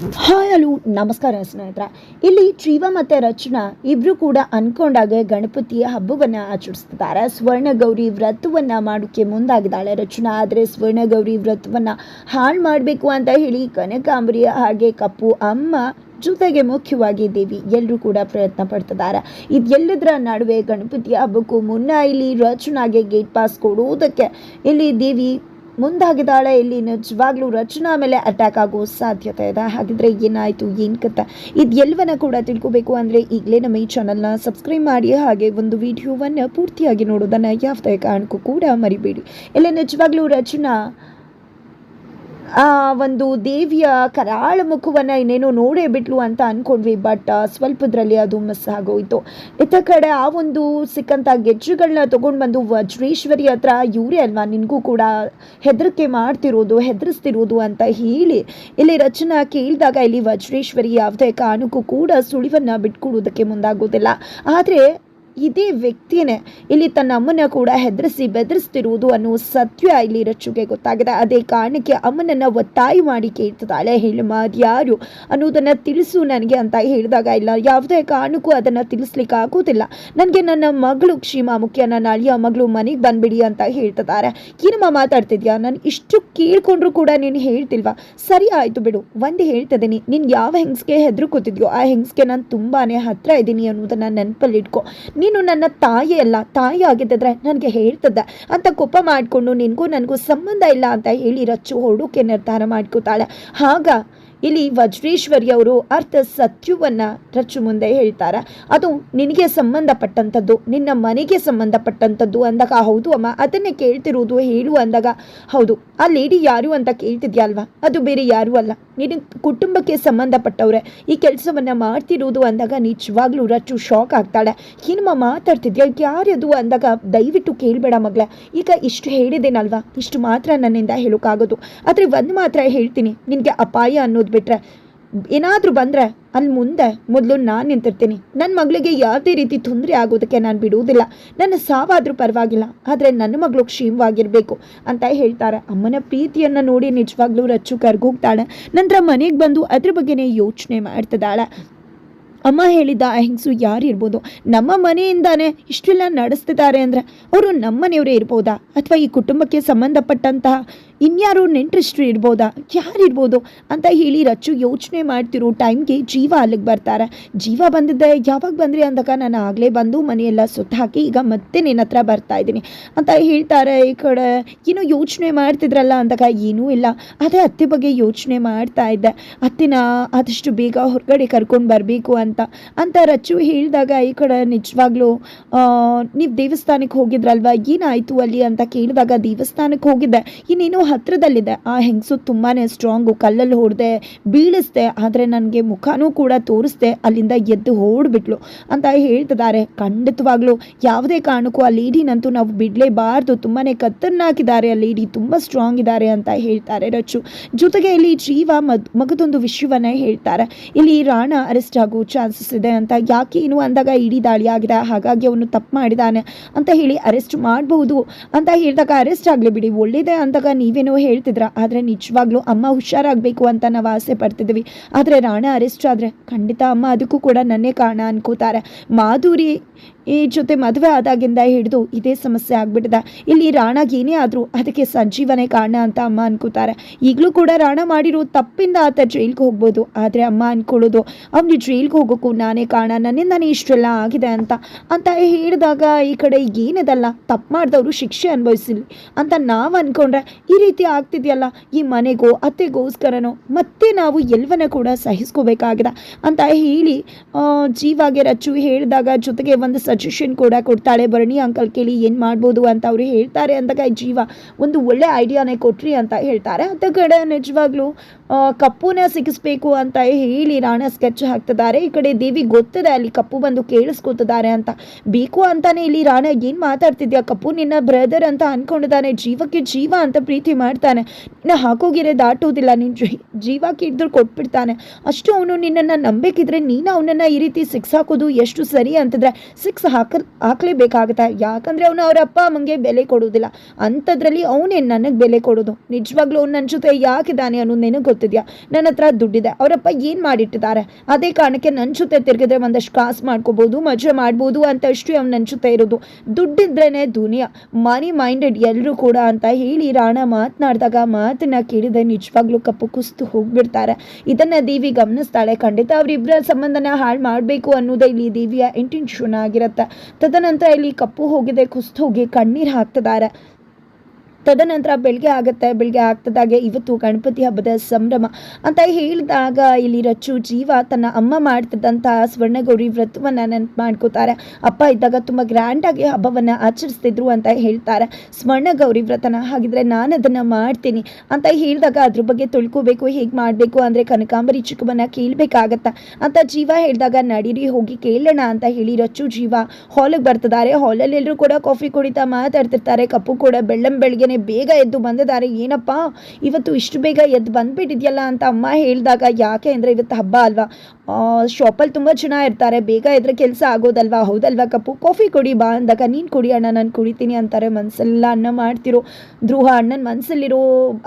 Hi ಅಲೂ, ನಮಸ್ಕಾರ ಸ್ನೇಹಿತರ. ಇಲ್ಲಿ ಜೀವ ಮತ್ತು ರಚನಾ ಇಬ್ಬರು ಕೂಡ ಅಂದ್ಕೊಂಡಾಗ ಗಣಪತಿಯ ಹಬ್ಬವನ್ನು ಆಚರಿಸ್ತಿದ್ದಾರೆ. ಸ್ವರ್ಣಗೌರಿ ಗೌರಿ ವ್ರತವನ್ನ ಮಾಡೋಕ್ಕೆ ಮುಂದಾಗಿದ್ದಾಳೆ ರಚನಾ, ಆದರೆ ಸ್ವರ್ಣಗೌರಿ ಗೌರಿ ವ್ರತವನ್ನ ಹಾಳು ಮಾಡಬೇಕು ಅಂತ ಹೇಳಿ ಕನಕಾಂಬರಿಯ ಹಾಗೆ ಕಪ್ಪು ಅಮ್ಮ ಜೊತೆಗೆ ಮುಖ್ಯವಾಗಿ ದೇವಿ ಎಲ್ಲರೂ ಕೂಡ ಪ್ರಯತ್ನ ಪಡ್ತಿದ್ದಾರೆ. ಇದೆಲ್ಲದರ ನಡುವೆ ಗಣಪತಿಯ ಹಬ್ಬಕ್ಕೂ ಮುನ್ನ ಇಲ್ಲಿ ರಚನಾಗೆ ಗೇಟ್ ಪಾಸ್ ಕೊಡುವುದಕ್ಕೆ ಇಲ್ಲಿ ದೇವಿ ಮುಂದಾಗಿದ್ದಾಳೆ. ಇಲ್ಲಿ ನಿಜವಾಗ್ಲೂ ರಚನಾ ಮೇಲೆ ಅಟ್ಯಾಕ್ ಆಗೋ ಸಾಧ್ಯತೆ ಇದೆ. ಹಾಗಿದ್ರೆ ಏನಾಯಿತು, ಏನು ಕತೆ? ಇದೆಲ್ಲವನ್ನ ಕೂಡ ತಿಳ್ಕೊಬೇಕು ಅಂದ್ರೆ ಈಗಲೇ ನಮ್ಮ ಈ ಚಾನಲ್ನ ಸಬ್ಸ್ಕ್ರೈಬ್ ಮಾಡಿ, ಹಾಗೆ ಒಂದು ವಿಡಿಯೋವನ್ನ ಪೂರ್ತಿಯಾಗಿ ನೋಡೋದನ್ನ ಯಾವುದೇ ಕಾರಣಕ್ಕೂ ಕೂಡ ಮರಿಬೇಡಿ. ಇಲ್ಲಿ ನಿಜವಾಗ್ಲೂ ರಚನಾ ಒಂದು ದೇವಿಯ ಕರಾಳ ಮುಖವನ್ನು ಇನ್ನೇನೋ ನೋಡೇ ಬಿಟ್ಲು ಅಂತ ಅಂದ್ಕೊಂಡ್ವಿ ಬಟ್ ಸ್ವಲ್ಪದ್ರಲ್ಲಿ ಅದು ಮಿಸ್ ಆಗೋಯ್ತು. ಇತ್ತ ಕಡೆ ಆ ಒಂದು ಸಿಕ್ಕಂಥ ಗೆಜ್ಜುಗಳನ್ನ ತೊಗೊಂಡು ಬಂದು ವಜ್ರೇಶ್ವರಿ ಹತ್ರ ಇವರೇ ಅಲ್ವಾ, ನಿನಗೂ ಕೂಡ ಹೆದರಿಕೆ ಮಾಡ್ತಿರೋದು, ಹೆದರಿಸ್ತಿರೋದು ಅಂತ ಹೇಳಿ, ಇಲ್ಲಿ ರಚನಾ ಕೇಳಿದಾಗ ಇಲ್ಲಿ ವಜ್ರೇಶ್ವರಿ ಯಾವುದೇ ಕಾರಣಕ್ಕೂ ಕೂಡ ಸುಳಿವನ್ನು ಬಿಟ್ಕೊಡೋದಕ್ಕೆ ಮುಂದಾಗೋದಿಲ್ಲ. ಆದರೆ ಇದೇ ವ್ಯಕ್ತಿನೇ ಇಲ್ಲಿ ತನ್ನ ಅಮ್ಮನ ಕೂಡ ಹೆದರಿಸಿ ಬೆದರಿಸ್ತಿರುವುದು ಅನ್ನೋ ಸತ್ಯ ಇಲ್ಲಿ ರಚ್ಚುಗೆ ಗೊತ್ತಾಗಿದೆ. ಅದೇ ಕಾರಣಕ್ಕೆ ಅಮ್ಮನನ್ನು ಒತ್ತಾಯ ಮಾಡಿ ಕೇಳ್ತಿದ್ದಾಳೆ. ಹೇಳಿ ಮಾದ್ಯಾರು ಅನ್ನೋದನ್ನು ತಿಳಿಸು ನನಗೆ ಅಂತ ಹೇಳಿದಾಗ ಇಲ್ಲ, ಯಾವುದೇ ಕಾರಣಕ್ಕೂ ಅದನ್ನು ತಿಳಿಸ್ಲಿಕ್ಕೆ ಆಗೋದಿಲ್ಲ ನನಗೆ ನನ್ನ ಮಗಳು ಕ್ಷೀಮಾ ಮುಖ್ಯ, ನನ್ನ ಅಳಿಯ ಮಗಳು ಮನೆಗೆ ಬಂದ್ಬಿಡಿ ಅಂತ ಹೇಳ್ತಿದ್ದಾರೆ. ಏನಮ್ಮ ಮಾತಾಡ್ತಿದ್ಯಾ? ನಾನು ಇಷ್ಟು ಕೇಳ್ಕೊಂಡ್ರು ಕೂಡ ನೀನು ಹೇಳ್ತಿಲ್ವಾ? ಸರಿ ಆಯಿತು ಬಿಡು, ಒಂದು ಹೇಳ್ತಿದ್ದೀನಿ. ನೀನು ಯಾವ ಹೆಂಗ್ಸ್ಗೆ ಹೆದರ್ಕೋತಿದ್ಯೋ ಆ ಹೆಂಗ್ಸ್ಗೆ ನಾನು ತುಂಬಾ ಹತ್ರ ಇದ್ದೀನಿ ಅನ್ನೋದನ್ನು ನೆನಪಲ್ಲಿ ಇಟ್ಕೊ. ನೀನು ನನ್ನ ತಾಯಿ ಅಲ್ಲ, ತಾಯಿ ಆಗಿದ್ದಿದ್ರೆ ನನಗೆ ಹೇಳ್ತದ ಅಂತ ಕೋಪ ಮಾಡಿಕೊಂಡು ನಿನಗೂ ನನಗೂ ಸಂಬಂಧ ಇಲ್ಲ ಅಂತ ಹೇಳಿ ರಚ್ಚು ಹೊಡೋಕೆ ನಿರ್ಧಾರ ಮಾಡ್ಕೋತಾಳೆ. ಆಗ ಇಲ್ಲಿ ವಜ್ರೇಶ್ವರಿಯವರು ಅರ್ಥ ಸತ್ಯವನ್ನು ರಚ್ಚು ಮುಂದೆ ಹೇಳ್ತಾರೆ. ಅದು ನಿನಗೆ ಸಂಬಂಧಪಟ್ಟಂಥದ್ದು, ನಿನ್ನ ಮನೆಗೆ ಸಂಬಂಧಪಟ್ಟಂಥದ್ದು ಅಂದಾಗ ಹೌದು ಅಮ್ಮ, ಅದನ್ನೇ ಕೇಳ್ತಿರೋದು ಹೇಳು ಅಂದಾಗ ಹೌದು. ಆ ಲೇಡಿ ಯಾರು ಅಂತ ಕೇಳ್ತಿದ್ಯಾ ಅಲ್ವಾ? ಅದು ಬೇರೆ ಯಾರೂ ಅಲ್ಲ. ನಿನ್ನ ಕುಟುಂಬಕ್ಕೆ ಸಂಬಂಧಪಟ್ಟವ್ರೆ. ಈ ಕೆಲಸವನ್ನು ಮಾಡ್ತಿರೋದು ಅಂದಾಗ ನಿಜವಾಗ್ಲೂ ರಚ್ಚು ಶಾಕ್ ಆಗ್ತಾಳೆ. ಏನಮ್ಮ ಮಾತಾಡ್ತಿದ್ಯಾ? ಯಾರದು ಅಂದಾಗ ದಯವಿಟ್ಟು ಕೇಳಬೇಡ ಮಗಳೇ ಈಗ ಇಷ್ಟು ಹೇಳಿದೇನಲ್ವಾ? ಇಷ್ಟು ಮಾತ್ರ ನನ್ನಿಂದ ಹೇಳೋಕ್ಕಾಗೋದು ಆದರೆ ಒಂದು ಮಾತ್ರ ಹೇಳ್ತೀನಿ. ನಿನಗೆ ಅಪಾಯ ಅನ್ನೋದು ಬಿಟ್ರೆ ಏನಾದರೂ ಬಂದರೆ ಅಲ್ಲಿ ಮುಂದೆ ಮೊದಲು ನಾನು ನಿಂತಿರ್ತೀನಿ. ನನ್ನ ಮಗಳಿಗೆ ಯಾವುದೇ ರೀತಿ ತೊಂದರೆ ಆಗೋದಕ್ಕೆ ನಾನು ಬಿಡುವುದಿಲ್ಲ. ನನ್ನ ಸಾವಾದರೂ ಪರವಾಗಿಲ್ಲ, ಆದರೆ ನನ್ನ ಮಗಳು ಕ್ಷೇಮವಾಗಿರಬೇಕು ಅಂತ ಹೇಳ್ತಾರೆ. ಅಮ್ಮನ ಪ್ರೀತಿಯನ್ನು ನೋಡಿ ನಿಜವಾಗ್ಲೂ ರಚ್ಚು ಕರ್ಗೋಗ್ತಾಳೆ. ನಂತರ ಮನೆಗೆ ಬಂದು ಅದ್ರ ಬಗ್ಗೆನೇ ಯೋಚನೆ ಮಾಡ್ತಿದ್ದಾಳೆ. ಅಮ್ಮ ಹೆಂಗಸು ಯಾರು ಇರ್ಬೋದು? ನಮ್ಮ ಮನೆಯಿಂದಾನೇ ಇಷ್ಟೆಲ್ಲ ನಡೆಸ್ತಿದ್ದಾರೆ ಅಂದರೆ ಅವರು ನಮ್ಮ ಮನೆಯವರೇ ಇರ್ಬೋದಾ? ಅಥವಾ ಈ ಕುಟುಂಬಕ್ಕೆ ಸಂಬಂಧಪಟ್ಟಂತಹ ಇನ್ಯಾರು ನೆಂಟ್ರಿಷ್ಟ್ರು ಇರ್ಬೋದಾ? ಯಾರಿರ್ಬೋದು? ಅಂತ ಹೇಳಿ ರಚ್ಚು ಯೋಚನೆ ಮಾಡ್ತಿರೋ ಟೈಮ್ಗೆ ಜೀವ ಅಲ್ಲಿಗೆ ಬರ್ತಾರೆ. ಜೀವ ಬಂದಿದ್ದೆ, ಯಾವಾಗ ಬಂದ್ರಿ ಅಂದಾಗ ನಾನು ಆಗಲೇ ಬಂದು ಮನೆಯೆಲ್ಲ ಸುತ್ತ ಹಾಕಿ ಈಗ ಮತ್ತೆ ನಿನ್ನ ಹತ್ರ ಬರ್ತಾ ಇದ್ದೀನಿ ಅಂತ ಹೇಳ್ತಾರೆ ಈ ಕಡೆ. ಏನೋ ಯೋಚನೆ ಮಾಡ್ತಿದ್ರಲ್ಲ ಅಂದಾಗ ಏನೂ ಇಲ್ಲ. ಅದೇ ಅತ್ತೆ ಬಗ್ಗೆ ಯೋಚನೆ ಮಾಡ್ತಾ ಇದ್ದೆ. ಅತ್ತೆನ ಆದಷ್ಟು ಬೇಗ ಹೊರಗಡೆ ಕರ್ಕೊಂಡು ಬರಬೇಕು ಅಂತ. ಅಂತ ರಚ್ಚು ಹೇಳಿದಾಗ ಈ ಕಡೆ ನಿಜವಾಗ್ಲೂ ನೀವು ದೇವಸ್ಥಾನಕ್ಕೆ ಹೋಗಿದ್ರಲ್ವಾ? ಏನಾಯಿತು ಅಲ್ಲಿ ಅಂತ ಕೇಳಿದಾಗ ದೇವಸ್ಥಾನಕ್ಕೆ ಹೋಗಿದ್ದೆ. ಇನ್ನೇನೋ ಹತ್ರದಲ್ಲಿದೆ. ಆ ಹೆಂಗಸು ತುಂಬಾ ಸ್ಟ್ರಾಂಗು, ಕಲ್ಲಲ್ಲಿ ಹೊಡೆದೆ, ಬೀಳಿಸ್ದೆ, ಆದರೆ ನನಗೆ ಮುಖನೂ ಕೂಡ ತೋರಿಸ್ದೆ, ಅಲ್ಲಿಂದ ಎದ್ದು ಓಡ್ಬಿಟ್ಲು. ಅಂತ ಹೇಳ್ತಿದ್ದಾರೆ. ಖಂಡಿತವಾಗ್ಲೂ ಯಾವುದೇ ಕಾರಣಕ್ಕೂ ಆ ಲೇಡಿನಂತೂ ನಾವು ಬಿಡಲೇಬಾರ್ದು. ತುಂಬಾ ಕತ್ತನ್ನಾಕಿದ್ದಾರೆ ಆ ಲೇಡಿ, ತುಂಬ ಸ್ಟ್ರಾಂಗ್ ಇದ್ದಾರೆ ಅಂತ ಹೇಳ್ತಾರೆ ರಚ್ಚು. ಜೊತೆಗೆ ಇಲ್ಲಿ ಜೀವ ಮಗದೊಂದು ವಿಷಯವನ್ನೇ ಹೇಳ್ತಾರೆ. ಇಲ್ಲಿ ರಾಣ ಅರೆಸ್ಟ್ ಆಗೋ ಚಾನ್ಸಸ್ ಇದೆ ಅಂತ. ಯಾಕೆ ಏನು ಅಂದಾಗ ಇಡೀ ದಾಳಿ ಆಗಿದೆ, ಹಾಗಾಗಿ ಅವನು ತಪ್ಪು ಮಾಡಿದ್ದಾನೆ ಅಂತ ಹೇಳಿ ಅರೆಸ್ಟ್ ಮಾಡಬಹುದು ಅಂತ ಹೇಳಿದಾಗ ಅರೆಸ್ಟ್ ಆಗಲಿ ಬಿಡಿ. ಒಳ್ಳೇದೇ ಅಂದಾಗ ನೀವೇನೋ ಹೇಳ್ತಿದ್ರ, ಆದರೆ ನಿಜವಾಗ್ಲೂ ಅಮ್ಮ ಹುಷಾರಾಗಬೇಕು ಅಂತ ನಾವು ಆಸೆ ಪಡ್ತಿದ್ವಿ. ಆದರೆ ರಾಣ ಅರೆಸ್ಟ್ ಆದರೆ ಖಂಡಿತ ಅಮ್ಮ ಅದಕ್ಕೂ ಕೂಡ ನನ್ನೇ ಕಾರಣ ಅನ್ಕೋತಾರೆ. ಮಾಧುರಿ ಈ ಜೊತೆ ಮದುವೆ ಆದಾಗಿಂದ ಹಿಡಿದು ಇದೇ ಸಮಸ್ಯೆ ಆಗ್ಬಿಟ್ಟಿದೆ. ಇಲ್ಲಿ ರಾಣಾಗ ಏನೇ ಆದರೂ ಅದಕ್ಕೆ ಸಂಜೀವನೇ ಕಾರಣ ಅಂತ ಅಮ್ಮ ಅನ್ಕೋತಾರೆ. ಈಗಲೂ ಕೂಡ ರಾಣ ಮಾಡಿರೋ ತಪ್ಪಿಂದ ಆತ ಜೈಲ್ಗೆ ಹೋಗ್ಬೋದು. ಆದರೆ ಅಮ್ಮ ಅನ್ಕೊಳ್ಳೋದು, ಅವ್ನು ಜೈಲ್ಗೆ ಹೋಗೋಕ್ಕೂ ನಾನೇ ಕಾರಣ ನನ್ನಿಂದನೇ ಇಷ್ಟೆಲ್ಲ ಆಗಿದೆ ಅಂತ. ಅಂತ ಹೇಳಿದಾಗ ಈ ಕಡೆ ಏನಿದಲ್ಲ, ತಪ್ಪು ಮಾಡಿದವರು ಶಿಕ್ಷೆ ಅನುಭವಿಸಲಿ ಅಂತ ನಾವು ಅಂದ್ಕೊಂಡ್ರೆ ಈ ರೀತಿ ಆಗ್ತಿದೆಯಲ್ಲ, ಈ ಮನೆಗೋ, ಅತ್ತೆಗೋಸ್ಕರನೋ, ಮತ್ತೆ ನಾವು ಎಲ್ಲವನ್ನ ಕೂಡ ಸಹಿಸ್ಕೋಬೇಕಾಗಿದೆ ಅಂತ ಹೇಳಿ ಜೀವಾಗೆ ರಚ್ಚು ಹೇಳಿದಾಗ ಜೊತೆಗೆ ಒಂದು ಸಜೆಷನ್ ಕೂಡ ಕೊಡ್ತಾಳೆ. ಭರಣಿ ಅಂಕಲ್ ಕೇಳಿ ಏನು ಮಾಡ್ಬೋದು ಅಂತ ಅವರು ಹೇಳ್ತಾರೆ ಅಂದಾಗ ಜೀವ ಒಂದು ಒಳ್ಳೆ ಐಡಿಯಾನೇ ಕೊಟ್ರಿ ಅಂತ ಹೇಳ್ತಾರೆ. ಅದ ಕಡೆ ನಿಜವಾಗ್ಲೂ ಕಪ್ಪುನ ಸಿಗಿಸ್ಬೇಕು ಅಂತ ಹೇಳಿ ರಾಣ ಸ್ಕೆಚ್ ಹಾಕ್ತಿದ್ದಾರೆ. ಈ ಕಡೆ ದೇವಿ ಗೊತ್ತದೆ ಅಲ್ಲಿ ಕಪ್ಪು ಬಂದು ಕೇಳಿಸ್ಕೊತಿದ್ದಾರೆ ಅಂತ. ಬೇಕು ಅಂತಾನೆ ಇಲ್ಲಿ ರಾಣ ಏನು ಮಾತಾಡ್ತಿದ್ಯಾ? ಕಪ್ಪು ನಿನ್ನ ಬ್ರದರ್ ಅಂತ ಅನ್ಕೊಂಡಿದ್ದಾನೆ. ಜೀವಕ್ಕೆ ಜೀವ ಅಂತ ಪ್ರೀತಿ ಮಾಡ್ತಾನೆ. ನಿನ್ನ ಹಾಕೋಗಿರೆ ದಾಟೋದಿಲ್ಲ ನಿನ್ನ ಜೀವ ಕಿಡ್ದು ಕೊಟ್ಬಿಡ್ತಾನೆ. ಅಷ್ಟು ಅವನು ನಿನ್ನನ್ನು ನಂಬೇಕಿದ್ರೆ ನೀನು ಅವನನ್ನು ಈ ರೀತಿ ಸಿಕ್ಸ್ ಹಾಕೋದು ಎಷ್ಟು ಸರಿ ಅಂತಂದರೆ ಸಿಕ್ಸ್ ಹಾಕ, ಹಾಕಲೇಬೇಕಾಗುತ್ತೆ. ಯಾಕಂದರೆ ಅವನು ಅವ್ರ ಅಪ್ಪ ಅಮ್ಮಂಗೆ ಬೆಲೆ ಕೊಡೋದಿಲ್ಲ ಅಂಥದ್ರಲ್ಲಿ ಅವನೇ ನನಗೆ ಬೆಲೆ ಕೊಡೋದು. ನಿಜವಾಗ್ಲೂ ಅವ್ನು ನನ್ನ ಜೊತೆ ಯಾಕಿದ್ದಾನೆ ಅನ್ನೋದು ನಿನಗೆ ಗೊತ್ತಿದೆಯಾ? ನನ್ನ ಹತ್ರ ದುಡ್ಡಿದೆ. ಅವರಪ್ಪ ಏನು ಮಾಡಿಟ್ಟಿದ್ದಾರೆ? ಅದೇ ಕಾರಣಕ್ಕೆ ನನ್ನ ಜೊತೆ ತಿರುಗಿದ್ರೆ ಒಂದಷ್ಟು ಕಾಸು ಮಾಡ್ಕೋಬೋದು ಮಜಾ ಮಾಡ್ಬೋದು ಅಂತ ಅಷ್ಟು ಅವ್ನು ನನ್ನ ಜೊತೆ ಇರೋದು. ದುಡ್ಡಿದ್ರೇ ದುನಿಯಾ. ಮನಿ ಮೈಂಡೆಡ್ ಎಲ್ಲರೂ ಕೂಡ ಅಂತ ಹೇಳಿ ರಾಣ ಮಾತನಾಡಿದಾಗ ಮಾತನ್ನ ಕೇಳಿದೆ, ನಿಜವಾಗ್ಲೂ ಕಪ್ಪು ಕುಸ್ತು ಹೋಗ್ಬಿಡ್ತಾರೆ. ಇದನ್ನ ದೇವಿ ಗಮನಿಸ್ತಾಳೆ. ಖಂಡಿತ ಅವರಿಬ್ಬರ ಸಂಬಂಧನ ಹಾಳು ಮಾಡಬೇಕು ಅನ್ನೋದೇ ಇಲ್ಲಿ ದೇವಿಯ ಇಂಟೆನ್ಷನ್ ಆಗಿರುತ್ತೆ. ತದನಂತರ ಇಲ್ಲಿ ಕಪ್ಪು ಹೋಗಿದೆ, ಕುಸ್ತು ಹೋಗಿ ಕಣ್ಣೀರು ಹಾಕ್ತಿದ್ದಾರೆ. ತದನಂತರ ಬೆಳಗ್ಗೆ ಆಗುತ್ತೆ ಬೆಳಗ್ಗೆ ಆಗ್ತದಾಗೆ ಇವತ್ತು ಗಣಪತಿ ಹಬ್ಬದ ಸಂಭ್ರಮ. ಅಂತ ಹೇಳಿದಾಗ ಇಲ್ಲಿ ರಚ್ಚು ಜೀವ ತನ್ನ ಅಮ್ಮ ಮಾಡ್ತಿದ್ದಂತಹ ಸ್ವರ್ಣಗೌರಿ ವ್ರತವನ್ನ ನೆನಪು ಮಾಡ್ಕೋತಾರೆ. ಅಪ್ಪ ಇದ್ದಾಗ ತುಂಬ ಗ್ರ್ಯಾಂಡಾಗಿ ಹಬ್ಬವನ್ನು ಆಚರಿಸ್ತಿದ್ರು ಅಂತ ಹೇಳ್ತಾರೆ. ಸ್ವರ್ಣಗೌರಿ ವ್ರತನ ಹಾಗಿದ್ರೆ ನಾನು ಅದನ್ನು ಮಾಡ್ತೀನಿ ಅಂತ ಹೇಳಿದಾಗ ಅದ್ರ ಬಗ್ಗೆ ತಿಳ್ಕೋಬೇಕು, ಹೇಗೆ ಮಾಡಬೇಕು ಅಂದರೆ ಕನಕಾಂಬರಿ ಚಿಕ್ಕವನ್ನ ಕೇಳ್ಬೇಕಾಗತ್ತ ಅಂತ ಜೀವ ಹೇಳಿದಾಗ ನಡೀರಿ ಹೋಗಿ ಕೇಳೋಣ ಅಂತ ಹೇಳಿ ರಚ್ಚು ಜೀವ ಹಾಲಿಗೆ ಬರ್ತಿದ್ದಾರೆ. ಹಾಲಲ್ಲಿ ಎಲ್ಲರೂ ಕೂಡ ಕಾಫಿ ಕುಡಿತಾ ಮಾತಾಡ್ತಿರ್ತಾರೆ. ಕಪ್ಪು ಕೂಡ ಬೆಳ್ಳಂ ಬೆಳಗ್ಗೆನೆ ಬೇಗ ಎದ್ದು ಬಂದಿದ್ದಾರೆ. ಏನಪ್ಪ? ಇವತ್ತು ಇಷ್ಟು ಬೇಗ ಎದ್ದು ಬಂದ್ಬಿಟ್ಟಿದ್ಯಲ್ಲ ಅಂತ ಅಮ್ಮ ಹೇಳಿದಾಗ, ಯಾಕೆ ಅಂದರೆ ಇವತ್ತು ಹಬ್ಬ ಅಲ್ವಾ? ಶಾಪಲ್ಲಿ ತುಂಬ ಜನ ಇರ್ತಾರೆ. ಬೇಗ ಇದ್ರೆ ಕೆಲಸ ಆಗೋದಲ್ವಾ? ಹೌದಲ್ವಾ ಕಪ್ಪು? ಕಾಫಿ ಕುಡಿ, ಬಾ ಅಂದಾಗ, ನೀನು ಕುಡಿ ಅಣ್ಣ, ನಾನು ಕುಡಿತೀನಿ ಅಂತಾರೆ. ಮನಸ್ಸೆಲ್ಲ ಅನ್ನ ಮಾಡ್ತಿರೋ. ಧ್ರುವ ಅಣ್ಣನ ಮನಸ್ಸಲ್ಲಿರೋ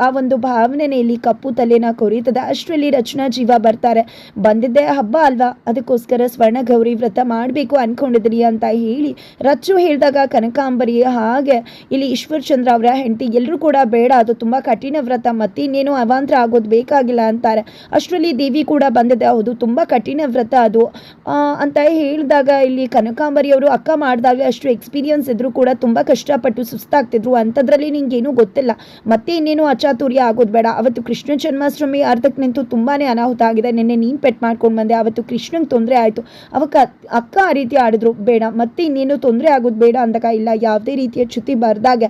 ಆ ಒಂದು ಭಾವನೆನೇ ಇಲ್ಲಿ ಕಪ್ಪು ತಲೆನ ಕೊರೀತದೆ. ಅಷ್ಟರಲ್ಲಿ ರಚನಾ ಜೀವ ಬರ್ತಾರೆ. ಬಂದಿದ್ದೆ ಹಬ್ಬ ಅಲ್ವಾ? ಅದಕ್ಕೋಸ್ಕರ ಸ್ವರ್ಣ ಗೌರಿ ವ್ರತ ಮಾಡಬೇಕು ಅಂದ್ಕೊಂಡಿದ್ರಿ ಅಂತ ಹೇಳಿ ರಚ್ಚು ಹೇಳಿದಾಗ ಕನಕಾಂಬರಿ, ಹಾಗೆ ಇಲ್ಲಿ ಈಶ್ವರ್ ಚಂದ್ರ ಅವರ ಹೆಂಡತಿ ಎಲ್ಲರೂ ಕೂಡ ಬೇಡ, ಅದು ತುಂಬ ಕಠಿಣ ವ್ರತ, ಮತ್ತಿನ್ನೇನು ಅವಾಂತರ ಆಗೋದು ಬೇಕಾಗಿಲ್ಲ ಅಂತಾರೆ. ಅಷ್ಟರಲ್ಲಿ ದೇವಿ ಕೂಡ ಬಂದಿದೆ. ಹೌದು, ತುಂಬ ಕಠಿಣ ವ್ರತ ಅದು. ಅಂತ ಹೇಳಿದಾಗ ಇಲ್ಲಿ ಕನಕಾಂಬರಿ ಅವರು ಅಕ್ಕ ಮಾಡಿದಾಗ ಅಷ್ಟು ಎಕ್ಸ್ಪೀರಿಯನ್ಸ್ ಇದ್ದರೂ ಕೂಡ ತುಂಬ ಕಷ್ಟಪಟ್ಟು ಸುಸ್ತಾಗ್ತಿದ್ರು. ಅಂಥದ್ರಲ್ಲಿ ನಿಂಗೇನು ಗೊತ್ತಿಲ್ಲ. ಮತ್ತೆ ಇನ್ನೇನು ಅಚಾತುರ್ಯ ಆಗೋದು ಬೇಡ. ಅವತ್ತು ಕೃಷ್ಣ ಜನ್ಮಾಷ್ಟಮಿ ಅರ್ಧಕ್ಕೆ ನಿಂತು ತುಂಬಾ ಅನಾಹುತ ಆಗಿದೆ. ನಿನ್ನೆ ನೀನು ಪೆಟ್ ಮಾಡ್ಕೊಂಡು ಬಂದೆ. ಅವತ್ತು ಕೃಷ್ಣಂಗೆ ತೊಂದರೆ ಆಯಿತು. ಅವಕ್ಕ ಅಕ್ಕ ಆ ರೀತಿ ಆಡಿದ್ರು. ಬೇಡ. ಮತ್ತೆ ಇನ್ನೇನು ತೊಂದರೆ ಆಗೋದು ಬೇಡ ಅಂದಾಗ ಇಲ್ಲ. ಯಾವುದೇ ರೀತಿಯ ಚ್ಯುತಿ ಬರ್ದಾಗೆ.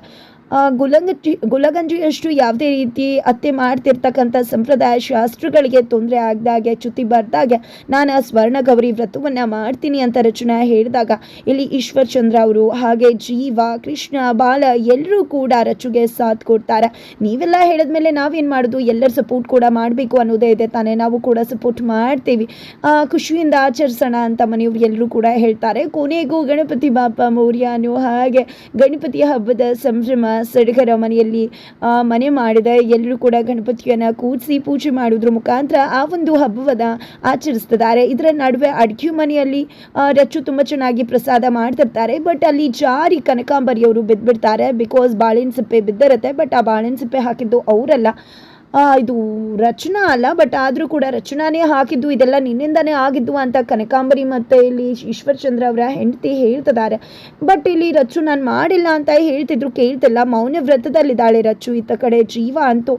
ಆ, ಗುಲಗಂಜಿ ಗುಲಗಂಜಿಯಷ್ಟು ಯಾವುದೇ ರೀತಿ ಅತ್ತೆ ಮಾಡ್ತಿರ್ತಕ್ಕಂಥ ಸಂಪ್ರದಾಯ ಶಾಸ್ತ್ರಗಳಿಗೆ ತೊಂದರೆ ಆಗ್ದಾಗೆ ಚ್ಯುತಿ ಬರ್ದಾಗೆ ನಾನು ಸ್ವರ್ಣ ಗೌರಿ ವ್ರತವನ್ನು ಮಾಡ್ತೀನಿ ಅಂತ ರಚನಾ ಹೇಳಿದಾಗ ಇಲ್ಲಿ ಈಶ್ವರ್ ಚಂದ್ರ ಅವರು ಹಾಗೆ ಜೀವ ಕೃಷ್ಣ ಬಾಲ ಎಲ್ಲರೂ ಕೂಡ ರಚುಗೆ ಸಾಥ್ ಕೊಡ್ತಾರೆ. ನೀವೆಲ್ಲ ಹೇಳಿದ್ಮೇಲೆ ನಾವೇನು ಮಾಡೋದು? ಎಲ್ಲರ ಸಪೋರ್ಟ್ ಕೂಡ ಮಾಡಬೇಕು ಅನ್ನೋದೇ ಇದೆ ತಾನೇ. ನಾವು ಕೂಡ ಸಪೋರ್ಟ್ ಮಾಡ್ತೀವಿ. ಖುಷಿಯಿಂದ ಆಚರಿಸೋಣ ಅಂತ ಮನೆಯವರು ಎಲ್ಲರೂ ಕೂಡ ಹೇಳ್ತಾರೆ. ಕೊನೆಗೂ ಗಣಪತಿ ಬಾಪ ಮೌರ್ಯನು ಹಾಗೆ ಗಣಪತಿ ಹಬ್ಬದ ಸಂಭ್ರಮ ಸಡಗರ ಮನೆಯಲ್ಲಿ ಮನೆ ಮಾಡಿದ ಎಲ್ಲರೂ ಕೂಡ ಗಣಪತಿಯನ್ನು ಕೂಡಿಸಿ ಪೂಜೆ ಮಾಡೋದ್ರ ಮುಖಾಂತರ ಆ ಒಂದು ಹಬ್ಬವನ್ನ ಆಚರಿಸ್ತಿದ್ದಾರೆ. ಇದರ ನಡುವೆ ಅಡುಗೆ ಮನೆಯಲ್ಲಿ ರಚ್ಚು ತುಂಬ ಚೆನ್ನಾಗಿ ಪ್ರಸಾದ ಮಾಡ್ತಿರ್ತಾರೆ. ಬಟ್ ಅಲ್ಲಿ ಜಾರಿ ಕನಕಾಂಬರಿಯವರು ಬಿದ್ದುಬಿಡ್ತಾರೆ ಬಿಕಾಸ್ ಬಾಳೆಹಣ್ಣು ಸಿಪ್ಪೆ ಬಿದ್ದಿರುತ್ತೆ. ಬಟ್ ಆ ಬಾಳೆಹಣ್ಣು ಸಿಪ್ಪೆ ಹಾಕಿದ್ದು ಅವರಲ್ಲ. ಇದು ರಚನಾ ಅಲ್ಲ ಬಟ್ ಆದರೂ ಕೂಡ ರಚನಾನೇ ಹಾಕಿದ್ದು, ಇದೆಲ್ಲ ನಿನ್ನಿಂದಾನೇ ಆಗಿದ್ದು ಅಂತ ಕನಕಾಂಬರಿ ಮತ್ತು ಇಲ್ಲಿ ಈಶ್ವರ್ಚಂದ್ರ ಅವರ ಹೆಂಡತಿ ಹೇಳ್ತಿದ್ದಾರೆ. ಬಟ್ ಇಲ್ಲಿ ರಚು ನಾನು ಮಾಡಿಲ್ಲ ಅಂತ ಹೇಳ್ತಿದ್ರು, ಕೇಳ್ತಿಲ್ಲ. ಮೌನ ವ್ರತದಲ್ಲಿದ್ದಾಳೆ ರಚು ಇತ್ತ ಕಡೆ ಜೀವ ಅಂತೂ.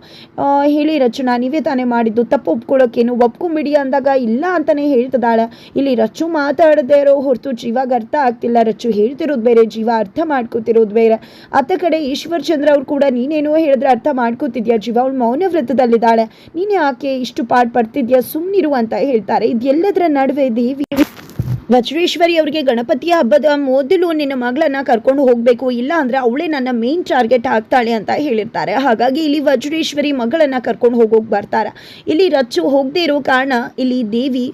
ಹೇಳಿ ರಚನಾ, ನೀವೇ ತಾನೇ ಮಾಡಿದ್ದು, ತಪ್ಪು ಒಪ್ಕೊಳ್ಳೋಕೇನು? ಒಪ್ಕೊಂಬಿಡಿ ಅಂದಾಗ ಇಲ್ಲ ಅಂತಲೇ ಹೇಳ್ತಿದ್ದಾಳೆ. ಇಲ್ಲಿ ರಚು ಮಾತಾಡದೇ ಇರೋ ಹೊರತು ಜೀವಾಗ ಅರ್ಥ ಆಗ್ತಿಲ್ಲ. ರಚು ಹೇಳ್ತಿರೋದು ಬೇರೆ, ಜೀವ ಅರ್ಥ ಮಾಡ್ಕೋತಿರೋದು ಬೇರೆ. ಅತ್ತ ಕಡೆ ಈಶ್ವರ್ ಚಂದ್ರ ಅವ್ರು ಕೂಡ ನೀನೇನೋ ಹೇಳಿದ್ರೆ ಅರ್ಥ ಮಾಡ್ಕೋತಿದ್ಯಾ ಜೀವ? ಅವಳು ಮೌನ ವ್ರತದಲ್ಲಿದ್ದಾಳೆ ನೀನೇ ಆಕೆ ಇಷ್ಟು ಪಾಠ ಪಡ್ತಿದ್ಯಾ? ಸುಮ್ಮನಿರು ಅಂತ ಹೇಳ್ತಾರೆ. ಇದೆಲ್ಲದರ ನಡುವೆ ದೇವಿ ವಜ್ರೇಶ್ವರಿ ಅವರಿಗೆ ಗಣಪತಿಯ ಹಬ್ಬದ ಮೊದಲು ನಿನ್ನ ಮಗಳನ್ನ ಕರ್ಕೊಂಡು ಹೋಗಬೇಕು. ಇಲ್ಲ ಅಂದ್ರೆ ಅವಳೇ ನನ್ನ ಮೇನ್ ಟಾರ್ಗೆಟ್ ಆಗ್ತಾಳೆ ಅಂತ ಹೇಳಿರ್ತಾರೆ. ಹಾಗಾಗಿ ಇಲ್ಲಿ ವಜ್ರೇಶ್ವರಿ ಮಗಳನ್ನ ಕರ್ಕೊಂಡು ಹೋಗೋಗಿ ಬರ್ತಾರೆ. ಇಲ್ಲಿ ರಚ್ಚು ಹೋಗದೇ ಇರೋ ಕಾರಣ ಇಲ್ಲಿ ದೇವಿ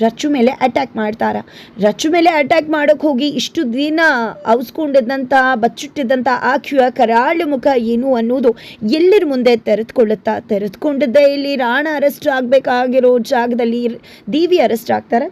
ರಚ್ಚು ಮೇಲೆ ಅಟ್ಯಾಕ್ ಮಾಡ್ತಾರ. ರಚ್ಚು ಮೇಲೆ ಅಟ್ಯಾಕ್ ಮಾಡೋಕೆ ಹೋಗಿ ಇಷ್ಟು ದಿನ ಅವಸ್ಕೊಂಡಿದ್ದಂಥ ಬಚ್ಚಿಟ್ಟಿದ್ದಂಥ ಆ ಕರಾಳು ಕರಾಳ ಮುಖ ಏನು ಅನ್ನೋದು ಎಲ್ಲರ ಮುಂದೆ ತೆರೆದುಕೊಳ್ಳುತ್ತಾ, ತೆರೆದುಕೊಂಡಿದ್ದೇ ಇಲ್ಲಿ ರಾಣ ಅರೆಸ್ಟ್ ಆಗಬೇಕಾಗಿರೋ ಜಾಗದಲ್ಲಿ ದೇವಿ ಅರೆಸ್ಟ್ ಆಗ್ತಾರೆ.